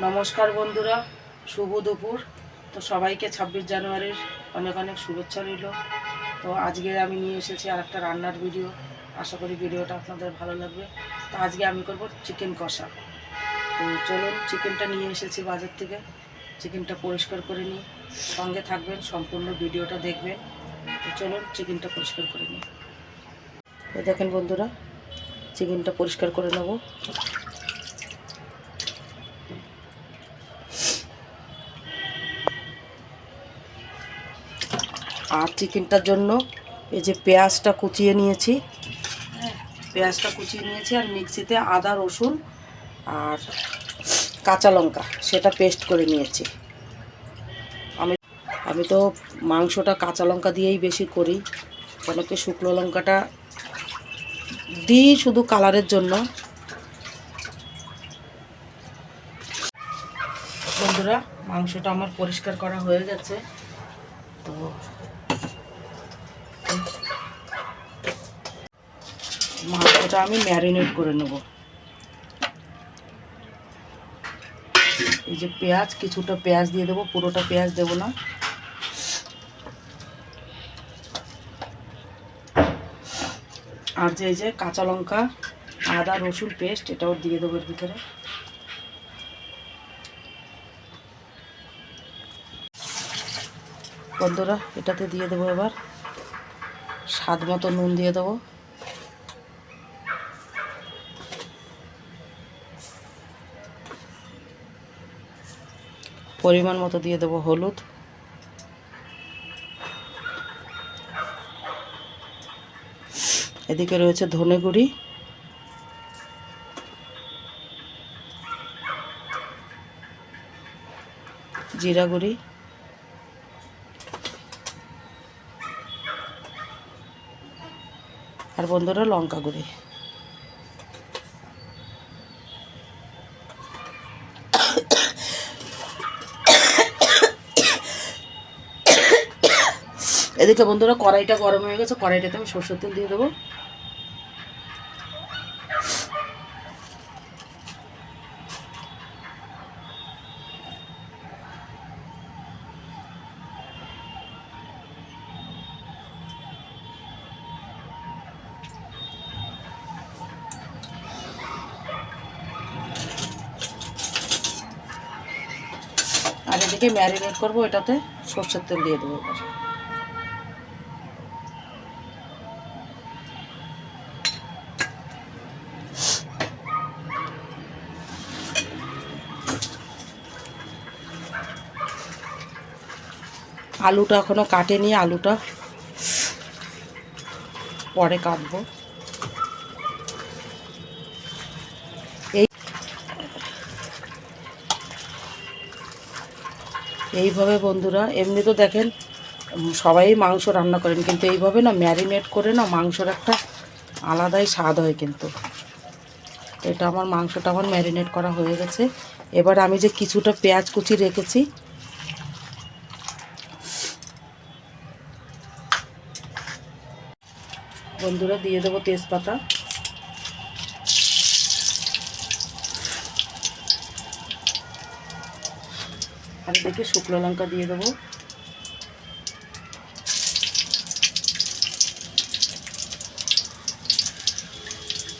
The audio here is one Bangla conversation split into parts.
নমস্কার বন্ধুরা, শুভ দুপুর। তো সবাইকে ছাব্বিশ জানুয়ারির অনেক অনেক শুভেচ্ছা রইল। তো আজকে আমি নিয়ে এসেছি আর একটা রান্নার ভিডিও। আশা করি ভিডিওটা আপনাদের ভালো লাগবে। তো আজকে আমি করব চিকেন কষা। তো চলুন, চিকেনটা নিয়ে এসেছি বাজার থেকে। চিকেনটা পরিষ্কার করে নিই। সঙ্গে থাকবেন, সম্পূর্ণ ভিডিওটা দেখবেন। তো চলুন, চিকেনটা পরিষ্কার করে নিই। দেখেন বন্ধুরা, চিকেনটা পরিষ্কার করে নেব। আর চিকেনটার জন্য এই যে পেঁয়াজটা কুচিয়ে নিয়েছি। পেঁয়াজটা কুচিয়ে নিয়েছি আর মিক্সিতে আদা, রসুন আর কাঁচা লঙ্কা, সেটা পেস্ট করে নিয়েছি। আমি আমি তো মাংসটা কাঁচা লঙ্কা দিয়েই বেশি করি। অনেকে শুকনো লঙ্কাটা দিই শুধু কালারের জন্য। বন্ধুরা, মাংসটা আমার পরিষ্কার করা হয়ে গেছে। তো মাংসটা আমি ম্যারিনেট করে নেব। এই যে পেঁয়াজ, কিছুটা পেঁয়াজ দিয়ে দেবো, পুরোটা পেঁয়াজ দেবো না। আর যে, এই যে কাঁচা লঙ্কা, আদা, রসুন পেস্ট, এটাও দিয়ে দেবো এর ভিতরে। বন্ধুরা, এটাতে দিয়ে দেবো এবার স্বাদ মতো নুন দিয়ে দেবো। পরিমাণ মতো দিয়ে দেবো হলুদ। এদিকে রয়েছে ধনে গুঁড়ি। জিরা গুঁড়ি। আর বন্ধুরা লঙ্কা গুঁড়ি। এদিকে বন্ধুরা কড়াইটা গরম হয়ে গেছে, কড়াইটাতে আমি সরষের তেল দিয়ে দেবো। আর এদিকে ম্যারিনেট করব, এটাতে সর্ষের তেল দিয়ে দেবো। এবার আলুটা এখনও কাটেনি, আলুটা পরে কাটবো। এই এইভাবে বন্ধুরা, এমনি তো দেখেন সবাই মাংস রান্না করেন, কিন্তু এইভাবে না ম্যারিনেট করে না মাংসর একটা আলাদাই স্বাদ হয় কিন্তু। এটা আমার মাংসটা আমার ম্যারিনেট করা হয়ে গেছে। এবার আমি যে কিছুটা পেঁয়াজ কুচি রেখেছি বন্ধুরা, দিয়ে দেবো তেজপাতা। আর দেখে শুকনো লঙ্কা দিয়ে দেবো।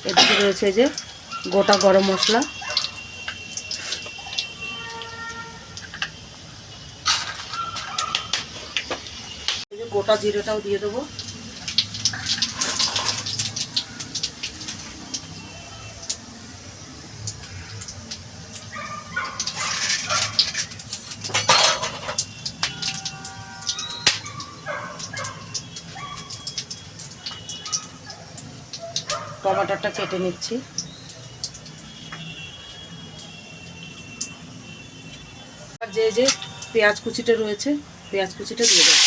এদিকে রয়েছে যে গোটা গরম মশলা। গোটা জিরেটাও দিয়ে দেবো। টমাটোটা কেটে নিচ্ছি। যে যে পেঁয়াজ কুচিটা রয়েছে, পেঁয়াজ কুচিটা দিয়ে দেবো।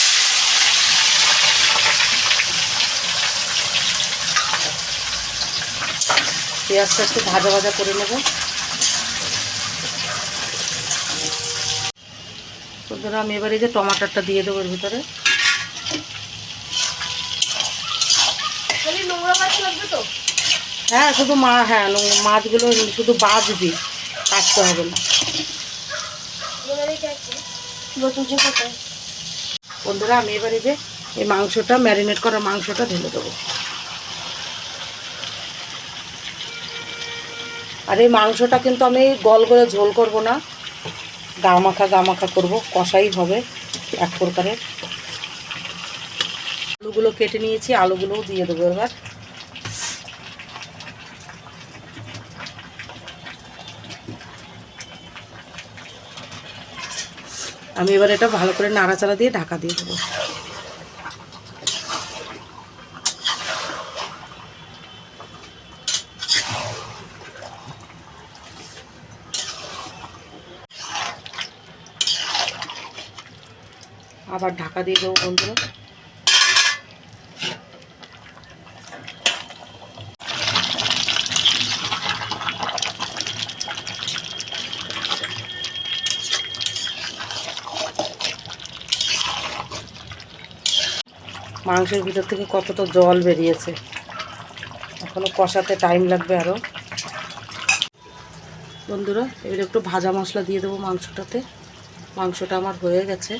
পেঁয়াজটা একটু ভাজা ভাজা করে নেব। বন্ধুরা আমি এবার যে টমাটারটা দিয়ে দেবো এর ভিতরে। নোংরা মাছ লাগবে তো? হ্যাঁ শুধু মা হ্যাঁ মাছগুলো শুধু বাজবি কাটতে হবে না। বন্ধুরা, আমি এবারে যে এই মাংসটা, ম্যারিনেট করা মাংসটা ঢেলে দেবো। আর এই মাংসটা কিন্তু আমি গল করে ঝোল করব না। গা মাখা গা মাখা করব, কষাই হবে এক প্রকারের আলুগুলো কেটে নিয়েছি, আলুগুলোও দিয়ে দেবো এবার। আমি এবার এটা ভালো করে নাড়াচাড়া দিয়ে ঢাকা দিয়ে দেবো। আবার ঢাকা দিয়ে দেবো বন্ধুরা। মাংসের ভিতর থেকে কতটা জল বেরিয়েছে। এখনও কষাতে টাইম লাগবে আরও বন্ধুরা, এবার একটু ভাজা মশলা দিয়ে দেবো মাংসটাতে। মাংসটা আমার হয়ে গেছে।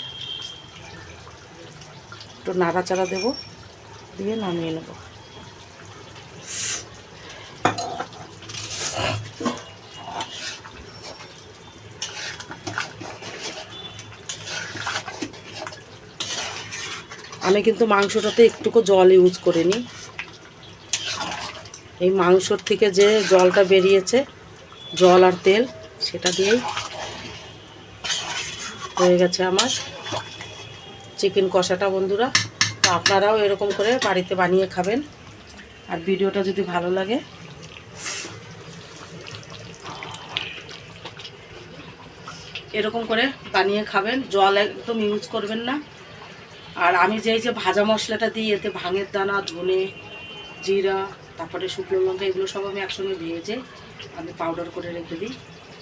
একটু নাড়াচাড়া দেবো, দিয়ে নামিয়ে নেব। আমি কিন্তু মাংসটাতে একটুকু জল ইউজ করিনি। এই মাংসর থেকে যে জলটা বেরিয়েছে, জল আর তেল, সেটা দিয়েই হয়ে গেছে আমার চিকেন কষাটা বন্ধুরা। তো আপনারাও এরকম করে বাড়িতে বানিয়ে খাবেন। আর ভিডিওটা যদি ভালো লাগে, এরকম করে বানিয়ে খাবেন। জল একদম ইউজ করবেন না। আর আমি যেই যে ভাজা মশলাটা দিই, এতে ভাঙের দানা, ধনে, জিরা, তারপরে শুকনো লঙ্কা, এগুলো সব আমি একসঙ্গে ভেজে আমি পাউডার করে রেখে দিই।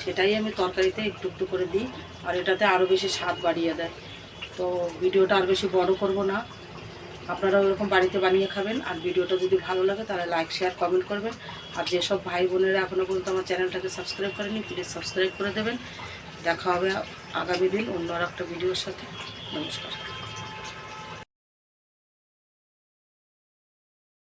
সেটাই আমি তরকারিতে একটু একটু করে দিই। আর এটাতে আরও বেশি স্বাদ বাড়িয়ে দেয়। তো ভিডিওটা আর বেশি বড় করব না। আপনারাও এরকম বাড়িতে বানিয়ে খাবেন। আর ভিডিওটা যদি ভালো লাগে, তাহলে লাইক শেয়ার কমেন্ট করবেন। আর যেসব ভাই বোনেরা এখনও পর্যন্ত আমার চ্যানেলটাকে সাবস্ক্রাইব করেনি প্লিজ সাবস্ক্রাইব করে দেবেন। দেখা হবে আগামী দিন অন্য আর একটা ভিডিওর সাথে। নমস্কার।